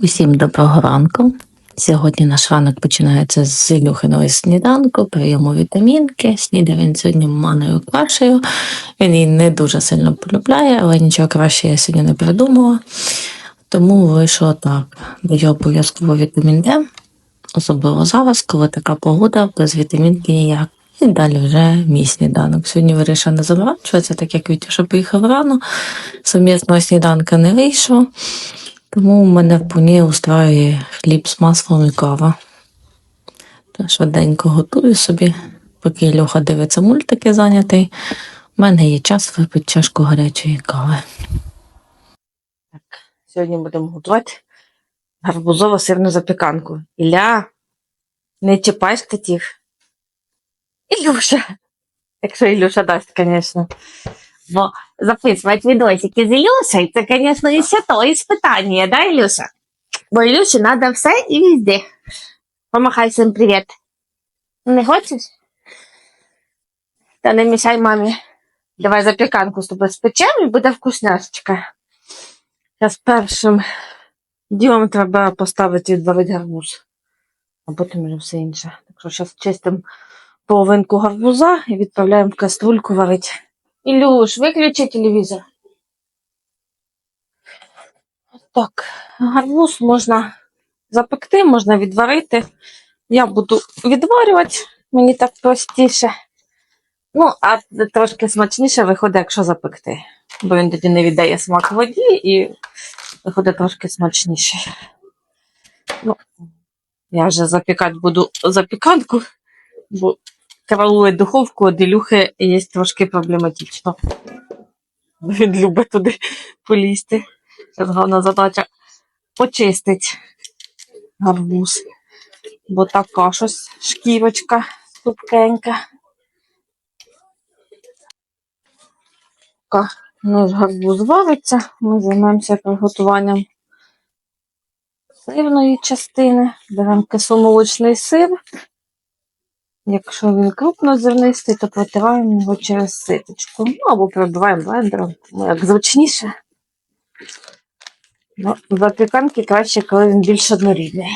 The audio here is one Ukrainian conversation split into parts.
Усім доброго ранку. Сьогодні наш ранок починається з Ілюхиного сніданку, прийому вітамінки. Снідає він сьогодні маною кашею. Він її не дуже сильно полюбляє, але нічого краще я сьогодні не придумала. Тому вийшло так. Даю обов'язково вітамін Д, особливо зараз, коли така погода, без вітамінки ніяк. І далі вже мій сніданок. Сьогодні вирішила не заморачуватися, так як Вітюша поїхав рано. Сумісного сніданка не вийшло. Тому мене в пуні устраює хліб з маслом і кава. Швиденько готую собі, поки Льоха дивиться мультики зайнятий. У мене є час випити чашку гарячої кави. Так, сьогодні будемо готувати гарбузово сирну запіканку. Ілля, не чіпай штатів. Ілюша. Якщо Ілюша дасть, звісно. Бо записувати відосики з Ілюшею, це, звісно, і ще то іспитання, да, Ілюша? Бо Ілюші треба все і везде. Помахай всім привіт. Не хочеш? Та не мішай мамі. Давай запіканку з тобою спечемо і буде вкусняшечка. Зараз першим ділом треба поставити відварити гарбуз, а потім вже все інше. Так що зараз чистимо половинку гарбуза і відправляємо в каструльку варити. Ілюш, виключи телевізор. Так, гарбуз можна запекти, можна відварити. Я буду відварювати, мені так простіше. Ну, а трошки смачніше виходить, якщо запекти. Бо він тоді не віддає смак воді і виходить трошки смачніше. Ну, я вже запікати буду запіканку, бо караулить духовку, а Делюхи є трошки проблематично. Він любить туди полізти. Зараз головна задача почистити гарбуз. Бо така щось шкірочка тупкенька. Ка- ж гарбуз вариться, ми займемося приготуванням сирної частини. Беремо кисломолочний сир. Якщо він крупнозернистий, то протираємо його через ситочку. Ну, або пробиваємо блендером, ну, як зручніше. Ну, запіканки краще, коли він більш однорідний.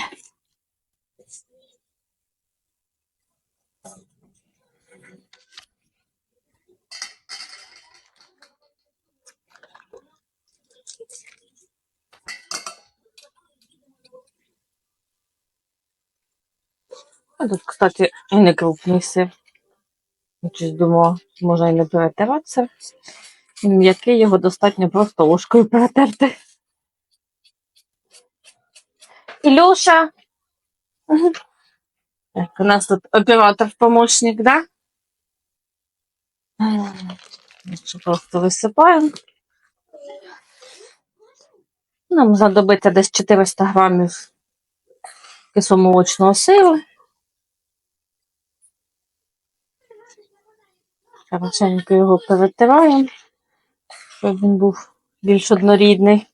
Тут, кстати, і не крупний сир. Щось думала, може і не перетиратися. Він м'який, його достатньо просто ложкою перетерти. Ілюша! Так, у нас тут оператор-помощник, да? Просто висипаємо. Нам знадобиться десь 400 грамів кисломолочного сиру. Хорошенько його перетираємо, щоб він був більш однорідний.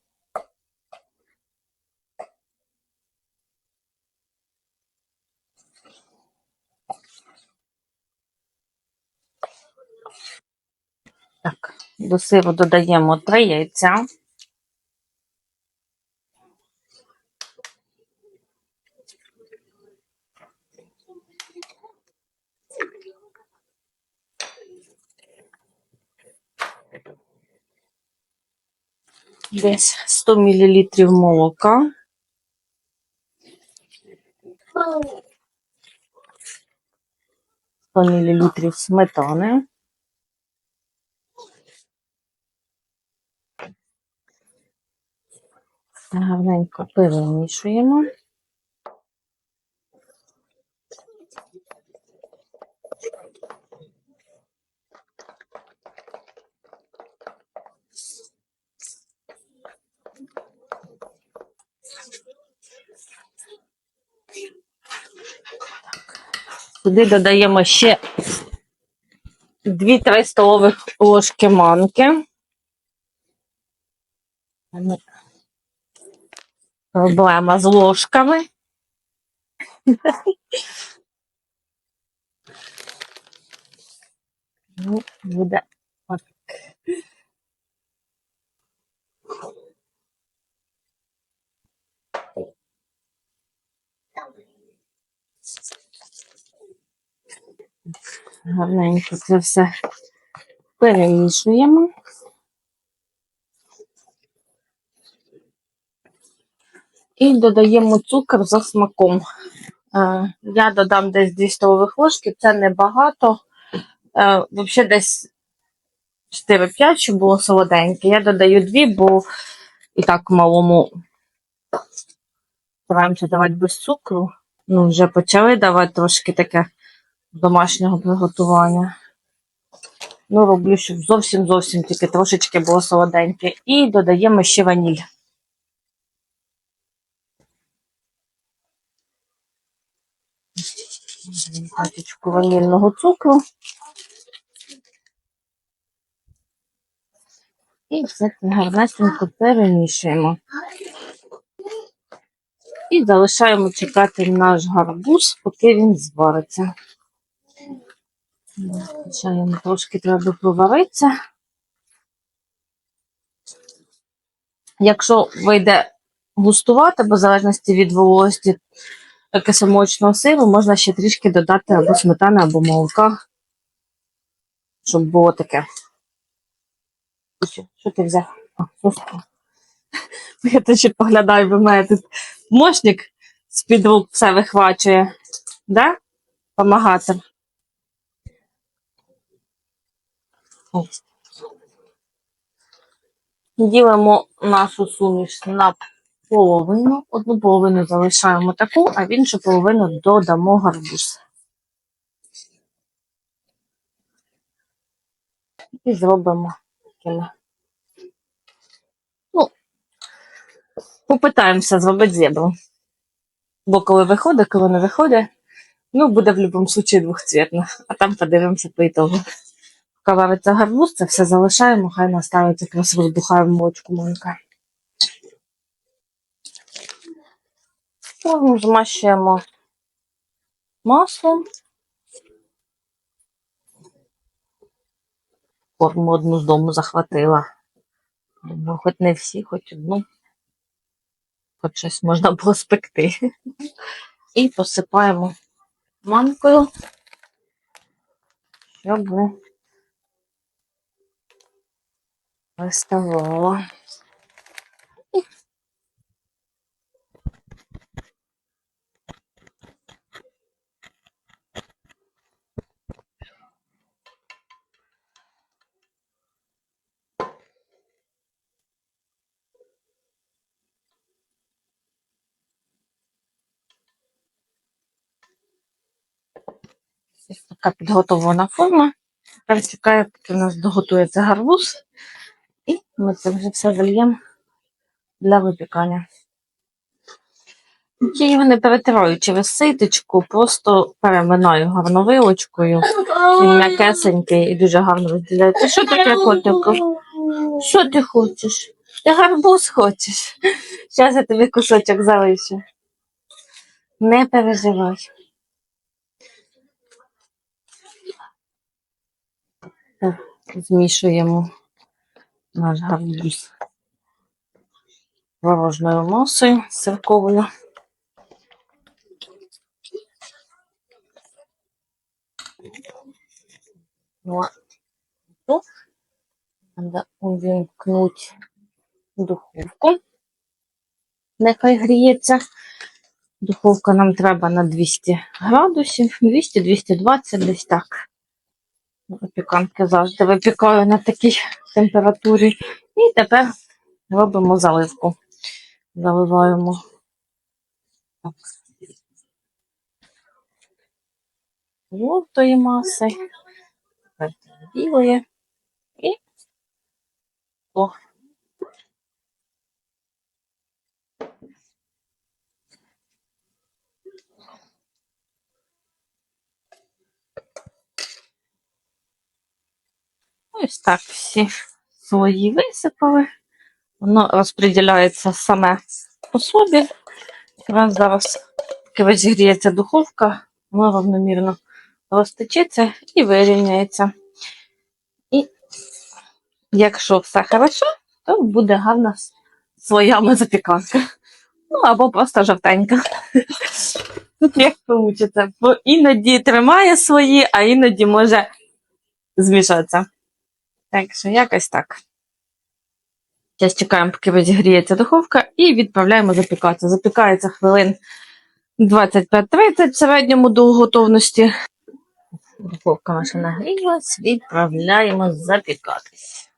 Так, до сиру додаємо три яйця. Десь 100 мл молока. Мл сметани. Гарненько перемішуємо. Туди додаємо ще 2-3 столових ложки манки. Проблема з ложками. Ну, буде отак. Гарненько це все перемішуємо. І додаємо цукор за смаком. Е, Я додам десь 2 столових ложки, це небагато. Е, Взагалі десь 4-5, щоб було солоденьке. Я додаю 2, бо і так малому стараємося давати без цукру. Ну, вже почали давати трошки таке домашнього приготування. Ну, роблю, щоб зовсім зовсім тільки трошечки було солоденьке. І додаємо ще ваніль. Пачечку ванільного цукру. І все це гарнесенько перемішуємо. І залишаємо чекати наш гарбуз, поки він звариться. Звичайно, трошки треба проваритися. Якщо вийде густувати, бо в залежності від вологості кисломолочного сиру, можна ще трішки додати або сметани, або молока, щоб було таке. Що, ти взяв? А. Я ще поглядаю, бо мене тут мощник з-під все вихвачує. Да? Помагати. О. Ділимо нашу суміш на половину. Одну половину залишаємо таку, а в іншу половину додамо гарбуз. І зробимо такими. Ну, попитаємося зробити зебру. Бо коли виходить, коли не виходить, ну, буде в будь-якому випадку двохцвітно. А там подивимося по ітогу. Поки вариться гарбуз, це все залишаємо, хай наставить якраз розбухає в молочку молока. Форму змащуємо маслом. Форму одну з дому захватила. Ну, хоч не всі, хоч одну. Хоч щось можна було спекти. І посипаємо манкою, щоб виставало. Ось така підготовлена форма. Тепер чекаю, поки у нас доготується гарбуз. І ми це вже все зальємо для випікання. Я його не перетираю через ситочку, просто переминаю гарно вилочкою. Він м'якесенький і дуже гарно розділяється. Що таке котику? Що ти хочеш? Ти гарбуз хочеш? Зараз я тобі кусочок залишу. Не переживай. Так, змішуємо наш гарбуз творожною масою сирковою. Ну, треба увімкнути духовку. Нехай гріється. Духовка нам треба на 200 градусів, 200-220 десь так. Випіканки завжди випікаю на такій температурі. І тепер робимо заливку. Заливаємо так. жовтої маси, тепер білої і о. Ось так всі слої висипали. Воно розподіляється саме по собі. Якраз зараз, коли зігріється духовка, воно равномірно розтечеться і вирівняється. І якщо все хорошо, то буде гарна с- слоями запіканка. Ну або просто жовтенька. Тут як вийде, бо іноді тримає свої, а іноді може змішатися. Так що якось так. Зараз чекаємо, поки розігріється духовка, і відправляємо запікатися. Запікається хвилин 25-30 в середньому до готовності. Духовка наша нагрілась, відправляємо запікатись.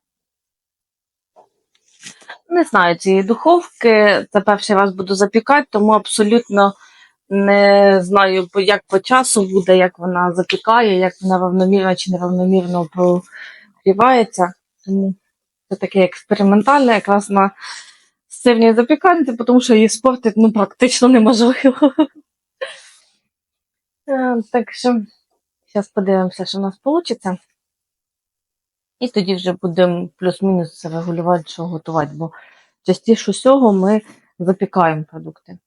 Не знаю цієї духовки. Це перший раз буду запікати, тому абсолютно не знаю, як по часу буде, як вона запікає, як вона равномірно чи неравномірно прогрівається. Тому це таке експериментальне, якраз на сирній запіканці, тому що її спортити ну, практично неможливо. Е, Так що зараз подивимося, що в нас вийде. І тоді вже будемо плюс-мінус регулювати, що готувати, бо частіше всього ми запікаємо продукти.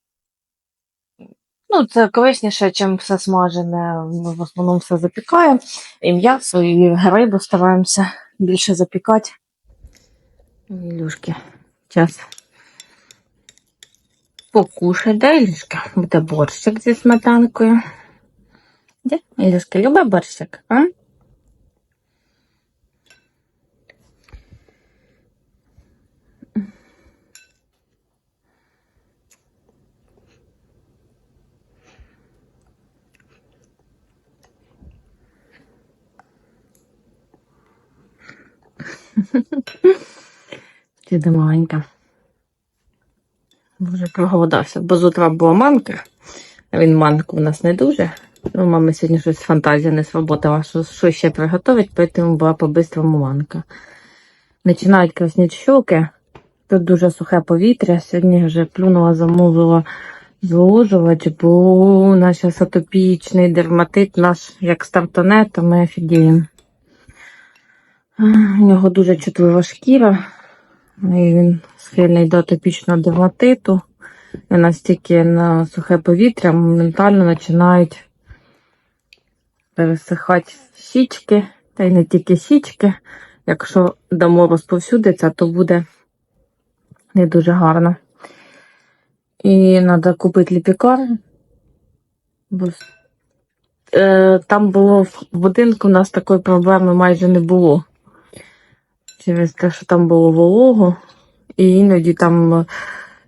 Ну, це корисніше, чим все смажене. Ми в основному все запікаємо. І м'ясо, і рибу стараємося більше запікати. Ілюшки, час покушай, да, Ілюшка? Буде борщик зі сметанкою. Де? Ілюшка, любить борщик, а? Ти де маленька. Вже проголодався, бо з утра була манка, а він манку у нас не дуже. Ну, мами сьогодні щось фантазія не сработала, що, що ще приготувати, тому була по-бистрому манка. Починають красніть щоки. Тут дуже сухе повітря. Сьогодні вже плюнула, замовила зволожувач, бо у нас зараз атопічний дерматит наш як стартане, то ми офігіємо. У нього дуже чутлива шкіра, і він схильний до атопічного дерматиту. І настільки на сухе повітря моментально починають пересихати щічки, та й не тільки щічки. Якщо дамо розповсюдиться, то буде не дуже гарно. І треба купити ліпікар. Бо е, там було в будинку, у нас такої проблеми майже не було. Через те, що там було волого, і іноді там е,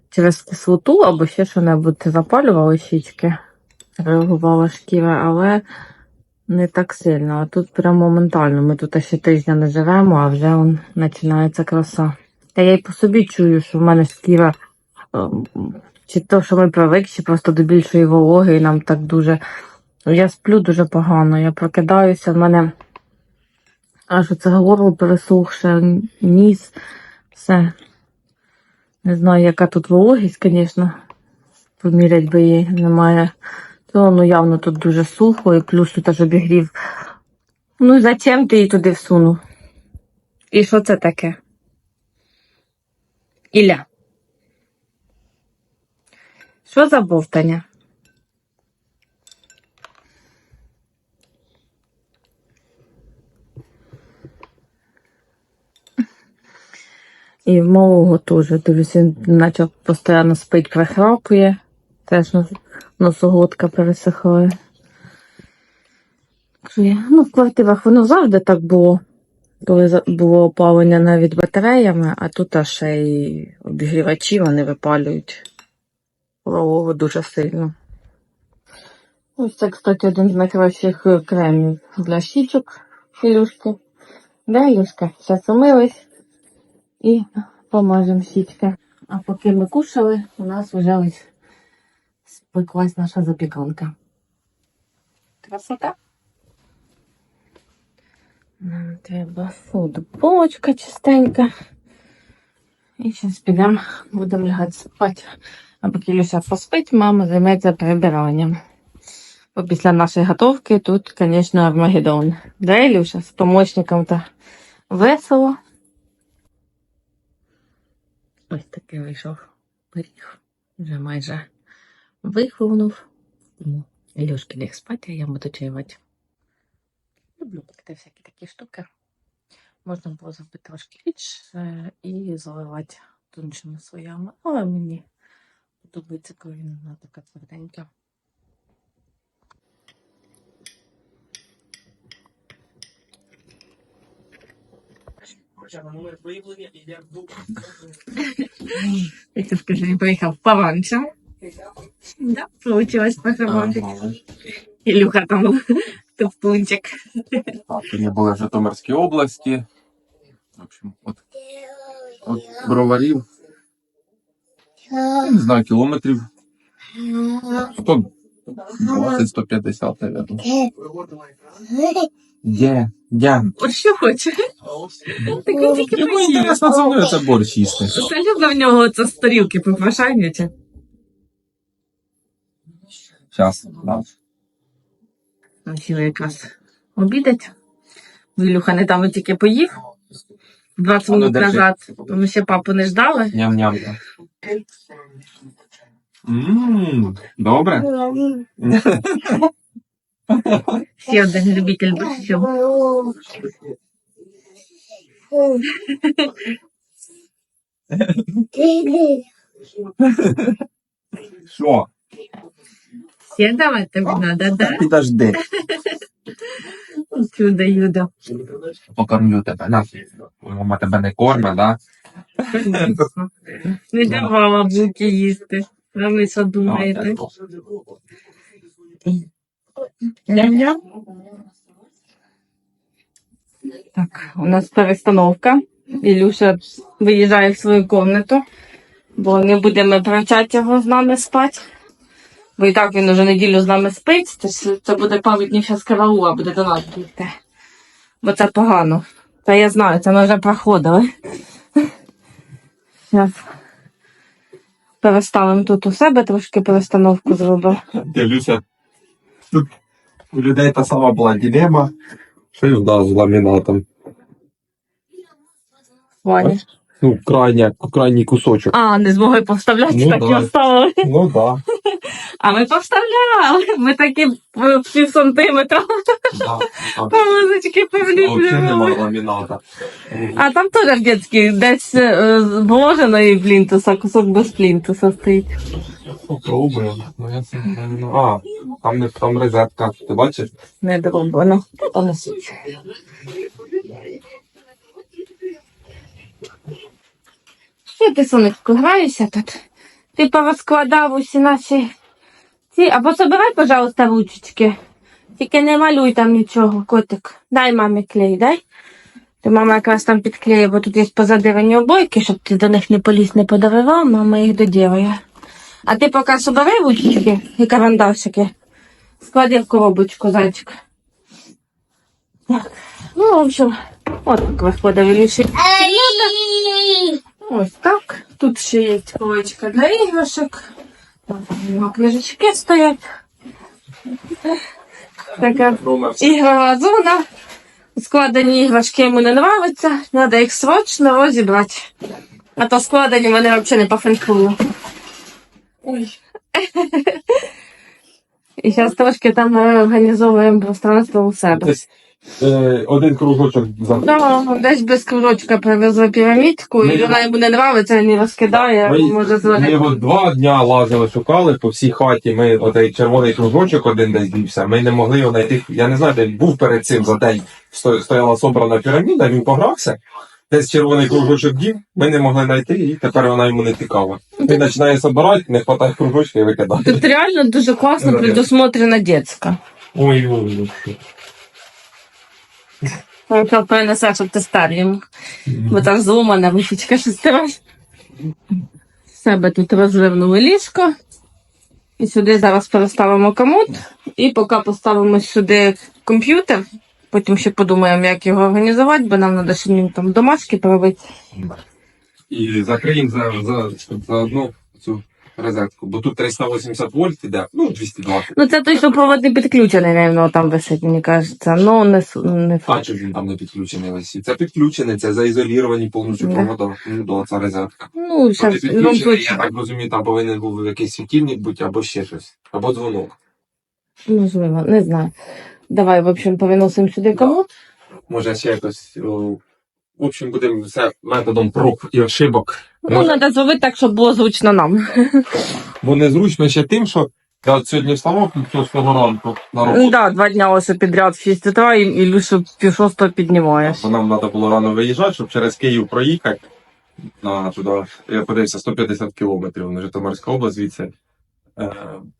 через кислоту або ще що-небудь запалювали щічки, реагувала шкіра, але не так сильно. А тут прямо моментально. Ми тут ще тижня не живемо, а вже он, починається краса. Та я й по собі чую, що в мене шкіра, е, чи то, що ми привикли, чи просто до більшої вологи, і нам так дуже. Я сплю дуже погано, я прокидаюся, в мене аж оце горло пересохше, ніс, все. Не знаю, яка тут вологість, звісно. Помірять би її немає. То, ну явно тут дуже сухо, і плюс тут аж обігрів. Ну, зачем ти її туди всунув? І що це таке? Ілля. Що за бовтання? І в малого теж. Дивлюсь, він почав постійно спить, прихрапує. Теж нос- носоглотка пересихає. Ну, в квартирах воно завжди так було. Коли було опалення навіть батареями, а тут аж ще й обігрівачі вони випалюють. Голову дуже сильно. Ось це, кстати, один з найкращих кремів для щічок Ілюшки. Да, Ілюшка? Зараз умились і помажемо щічки. А поки ми кушали, у нас вже ось спеклась наша запіканка. Красота. Нам треба футболочка чистенька. І зараз підемо, будемо лягати спати. А поки Люся поспить, мама займеться прибиранням. Бо після нашої готовки тут, звісно, Армагеддон. Да, Ілюша, з помощником то весело. Ось такий вийшов пиріг. Вже майже вихлунув. Ілюшки ліг спати, а я буду чаювати. Люблю пекти всякі такі штуки. Можна було зробити трошки річ і заливати тоншими слоями, але мені подобається, коли вона така тверденька. Як ти скажи, він приїхав пораньше. Да, получилось похоронити. Ілюха там товпунчик. Так, ми були в Житомирській області. В общем, от, от броварів. Я Не знаю, кілометрів. 120-150, наверное. Де? От що хоче. Так він тільки Йому поїв. інтересно це мною це борщ їсти. Це любить в нього це з тарілки попрошайняче. Зараз. Да. Хотіла якраз обідать. Ілюха недавно тільки поїв. 20 А ну, минут держи. назад. Ми ще папу не ждали. Ням-ням. Ммм, добре. Ще один любитель борщу. Що? Ще тобі надо, да? Підожди. Чудо юдо. Покормлю тебе. На. Мама тебе не корме, да? Не давала буки їсти. А ви що думаєте? Ням-ням. Так, у нас перестановка. Ілюша виїжджає в свою кімнату, бо не будемо привчати його з нами спати. Бо і так він уже неділю з нами спить, то це буде пам'ятніше з караула, буде до нас йти. Бо це погано. Та я знаю, це ми вже проходили. Зараз переставимо тут у себе, трошки перестановку зробимо. Дивлюся. Тут у людей та сама була дилема. Що да, з ламінатом? Ваня. Ну, крайня, крайній кусочок. А, не змогли поставляти, Ну так да. і оставили. Ну да. А ми поставляли. Ми такі в пів сантиметра да. А, полозочки повліплювали. А там теж в дитській десь е, вложеної плінтуса, кусок без плінтуса стоїть. Попробуємо. Ну, я це не. А, там, не, там розетка. Ти бачиш? Не дроблено. Та не суть. Що ти, сонечко, граєшся тут? Ти порозкладав усі наші ці. Або забирай, пожалуйста, ручечки. Тільки не малюй там нічого, котик. Дай мамі клей, дай. Ти мама якраз там підклеїть, бо тут є позадирані обойки, щоб ти до них не поліз, не подавивав, мама їх доділає. А ти поки собери ручки і карандашики. Склади в коробочку, зайчик. Так. Ну, в общем, от так виходить вирішить. Ось так. Тут ще є поличка для іграшок. Там його книжечки стоять. Така ігрова зона. Складені іграшки йому не нравиться. Треба їх срочно розібрати. А то складені вони взагалі не по фенхую. Ой. І зараз трошки там ми організовуємо пространство у себе. Е, один кружочок за Ну, десь без кружочка привезли пірамідку, і вона йому не нравиться, не розкидає, Ми, може ми звалити. його два дня лазили, шукали по всій хаті. Ми отей червоний кружочок один десь дівся. Ми не могли його знайти. Я не знаю, де він був перед цим за день. Стояла собрана піраміда, він погрався. Десь червоний кружочок дів, ми не могли знайти, і тепер вона йому не цікава. Він починає собирати, не хватає кружочка і викидає. Тут реально дуже класно предусмотрена дітська. Ой, ой, ой. Якщо перенесе, щоб ти стар йому. Бо там зломана вишечка шестера. Себе тут розвернули ліжко. І сюди зараз переставимо комод. І поки поставимо сюди комп'ютер, потім ще подумаємо, як його організувати, бо нам треба ще там домашки поробити. І закриємо за, за, за одну цю розетку, бо тут 380 вольт іде, ну 220. Ну, це той, що провод не підключений, напевно, там висить, мені кажеться. Ну, не, с- не факт. чи ж він там не підключений весь? Це підключений, це заізоліровані повністю Да. провода. Ну, да, це розетка. Ну, А зараз ти підключений, я так розумію, там повинен був якийсь світильник бути або ще щось. Або дзвонок. Можливо, не знаю. Давай, в общем, переносимо сюди комод. Може ще якось. о, В общем, будемо все методом проб і ошибок. Ну, Може, треба зробити так, щоб було зручно нам. Бо незручно ще тим, що Я от сьогодні вставав пів свого ранку на Ну роботу. да, два дня ось підряд в 6 утра і Ілюшу пів шостого піднімаєш. Бо нам треба було рано виїжджати, щоб через Київ проїхати. На, туди, я подивився, 150 кілометрів на Житомирська область звідси. Е,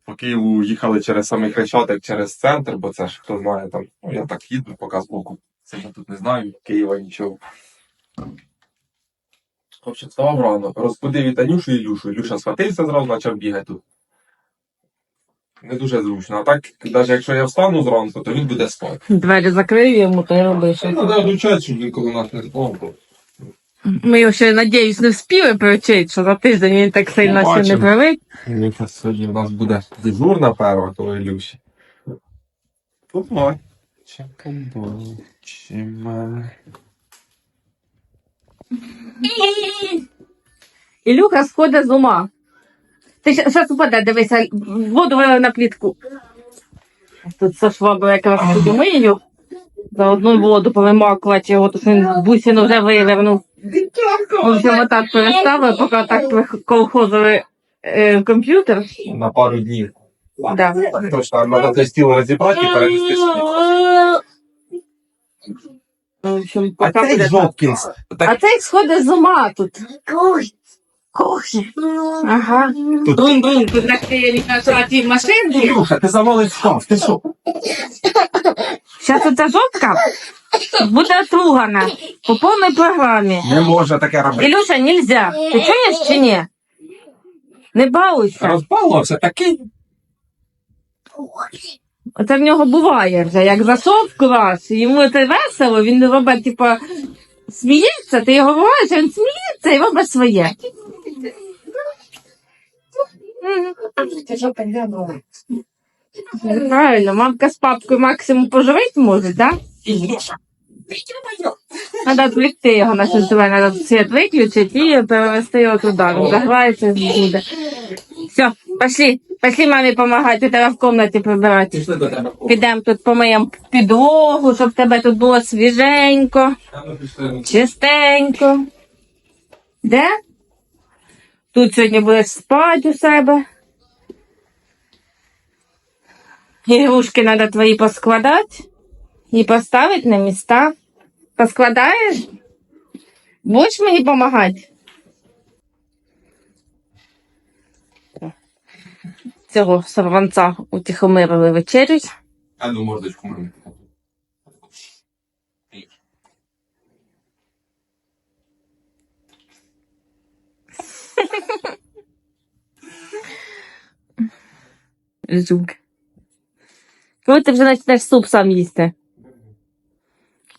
по Києву їхали через самий Хрещатик, через центр, бо це ж хто знає там. Ну, я так їду, поки з боку. Це я тут не знаю, Києва нічого. В общем, вставав рано, розбудив і Танюшу, і Ілюшу. Ілюша схватився зразу, почав бігати тут. Не дуже зручно. А так, навіть якщо я встану зранку, то він буде спати. Двері закрив йому, то й робиш. Це треба вручати, щоб він коли нас не спав. бо Ми його ще, надіюсь, не вспіли привчити, що за тиждень він так сильно ще не Побачимо. привик. Якраз сьогодні в нас буде дежурна перва, то Ілюші. Побачимо. Побачимо. Ілюха сходить з ума. Ти зараз упаде, дивися, воду вилив на плітку. Тут со швабою якраз туди мию. За одну воду повимакувати його, то він бусину вже вивернув. В общем, отак переставив, поки так колхозили е, комп'ютер. На пару днів. Да. Точно, треба стіл розібрати і перевести сюди. Общем, А цей так. А цей сходить з ума тут. Кохи. Ага. Бум-бум, тут на ті машинки. Ілюша, ти завалив шкаф, ти що? Зараз ця жовтка буде отругана по повній програмі. Не може таке робити. Ілюша, нельзя. Ти чуєш чи ні? Не балуйся. Розбалувався такий. Оце в нього буває вже. Як зайшов клас, йому це весело, він робить, типа, сміється, ти його говориш, він сміється і робить своє. Правильно, мамка з папкою максимум поживити може, так? Надо відвлекти його на щось надо світ виключити і перевести його туди. Він заграється буде. Все, пошли, пошли мамі допомагати, тебе в кімнаті прибирати. Пішли до тебе. Підемо тут помиємо підлогу, щоб тебе тут було свіженько, чистенько. Де? Тут сьогодні будеш спати у себе. Ігрушки треба твої поскладати і поставити на міста. Поскладаєш? Будеш мені допомагати? Цього сорванця утихомирили вечерять. А ну мордочку мамі. Жук. Коли ти вже почнеш суп сам їсти?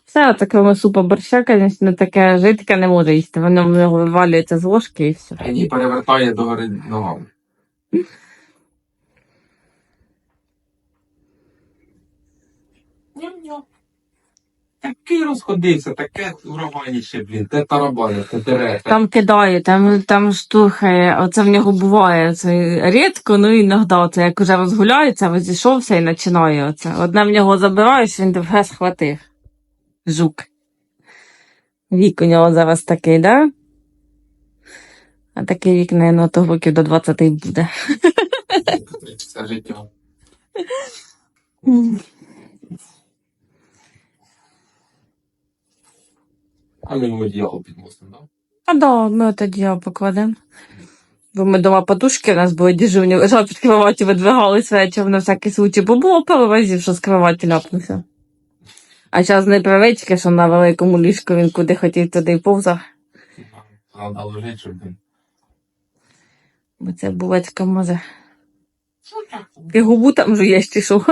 Все, такого супа борща, звісно, таке жидке не може їсти. Воно в нього вивалюється з ложки і все. Мені перевертає до гори ногами. Ням-ням. Такий розходився, таке ураганіще, блін, те тарабани, те дере. Там кидає, там, там штурхає, оце в нього буває. Це рідко, ну іноді. Це як уже розгуляється, розійшовся і починає оце. Одне в нього забираєш, він тебе схватив. Жук. Вік у нього зараз такий, да? А такий вік, наверное, то років до 20 буде. Це життя. А ми йому одіяло підмостимо, так? А да, ми от одіяло покладемо. Бо ми дома подушки у нас були дежурні, лежали під кроваті, видвигались вечором на всякий случай, бо було пару разів, що з кроваті ляпнувся. А зараз не привички, що на великому ліжку він куди хотів, туди й повзав. Треба лежить, щоб він. Бо це булечка може. Ти губу там жуєш чи що?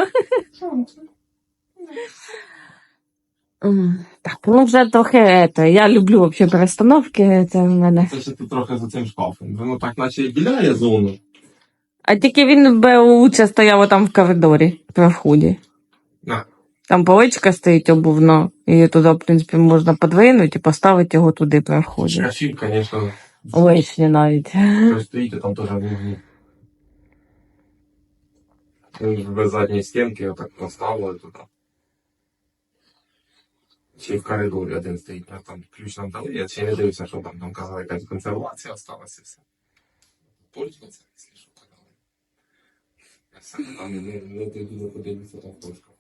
Так, ну вже трохи ето. Я люблю взагалі перестановки, це в мене. Це ще тут трохи за цим шкафом. Воно так наче і біляє зону. А тільки він би лучше стояв там в коридорі при вході. На. Там поличка стоїть обувна, і туди, в принципі, можна подвинути і поставити його туди при вході. Шкафів, звісно, Лишні навіть. що стоїть, а там теж в углу. Він Без задньої стінки отак поставили туди. Чи в коридорі один стоїть, там ключ нам дали, я ще не дивився, що там, там казали, якась консервація осталася все. Пользуватися, якщо що казали. все. Там не, не дуже подивитися там точка.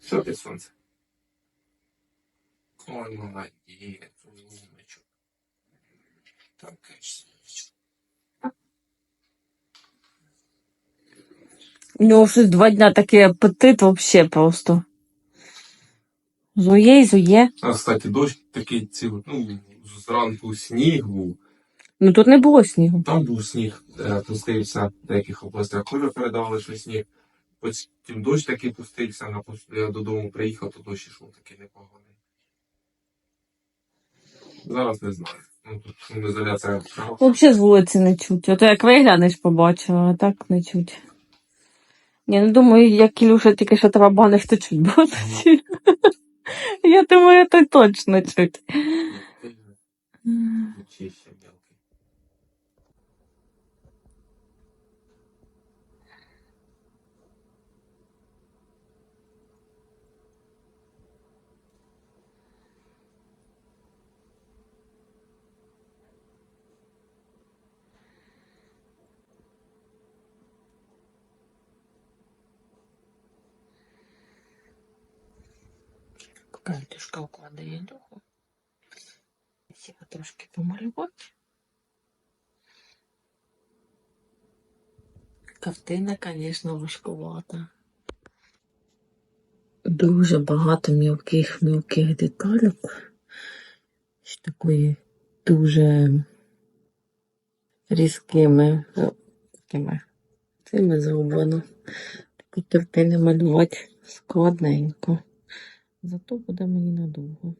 Що під сонце? Ой, молодець, умничок. Так, сонечко. У нього щось два дня такий апетит вообще просто. Зує і зує. А, кстати, дощ такий цілий, ну, зранку сніг був. Ну тут не було снігу. Там був сніг, е, пустився в деяких областях. Хуже передавали, що сніг. Потім дощ такий пустився, на пос- я додому приїхав, то дощ ішов такий непоганий. Зараз не знаю. Ну, тут шумоізоляція. Взагалі з вулиці не чуть. Ото як виглянеш, побачила, а так не чуть. Ні, ну думаю, як Ілюша тільки що тарабанив, то чуть буде. Я думаю, то точно чуть. Чище Поки Антюшка укладає духу. Сіла трошки помалювати. Картина, звісно, важкувата. Дуже багато мілких мілких деталек. Такої дуже різкими такими цими зроблено. Такі картини малювати складненько. Зато буде мені надовго.